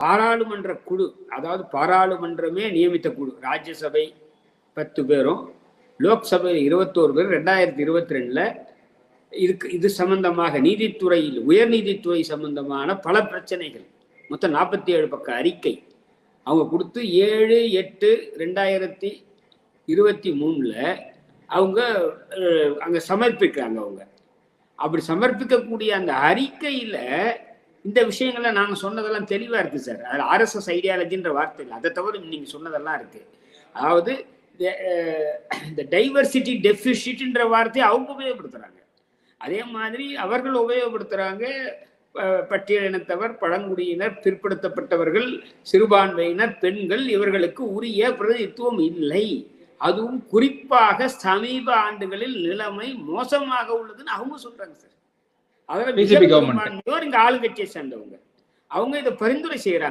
பாராளுமன்ற குழு அதாவது பாராளுமன்றமே நியமித்த குழு ராஜ்யசபை பத்து பேரும் லோக்சபை இருபத்தோரு பேர் ரெண்டாயிரத்தி இருபத்தி ரெண்டில் இதுக்கு இது சம்பந்தமாக நீதித்துறையில் உயர் நீதித்துறை சம்பந்தமான பல பிரச்சனைகள் மொத்தம் நாற்பத்தி ஏழு பக்க அறிக்கை அவங்க கொடுத்து ஏழு எட்டு ரெண்டாயிரத்தி இருபத்தி மூணில் அவங்க அங்கே சமர்ப்பிக்கிறாங்க அவங்க. அப்படி சமர்ப்பிக்கக்கூடிய அந்த அறிக்கையில் இந்த விஷயங்கள்ல நாங்க சொன்னதெல்லாம் தெளிவா இருக்கு சார் அது ஆர்எஸ்எஸ் ஐடியாலஜின்ற வார்த்தை இல்லை. அதை தவிர நீங்க சொன்னதெல்லாம் இருக்கு. அதாவது இந்த, டைவர்சிட்டி டெபிசிட்ன்ற வார்த்தையை அவங்க உபயோகப்படுத்துறாங்க. அதே மாதிரி அவர்கள் உபயோகப்படுத்துறாங்க பட்டியலினத்தவர் பழங்குடியினர் பிற்படுத்தப்பட்டவர்கள் சிறுபான்மையினர் பெண்கள் இவர்களுக்கு உரிய பிரதிநிதித்துவம் இல்லை. அதுவும் குறிப்பாக சமீப ஆண்டுகளில் நிலைமை மோசமாக உள்ளதுன்னு அவங்க சொல்றாங்க சார் அதில் BJP government. இங்க ஆளுங்கட்சியை சேர்ந்தவங்க அவங்க இதை பரிந்துரை செய்யறாங்க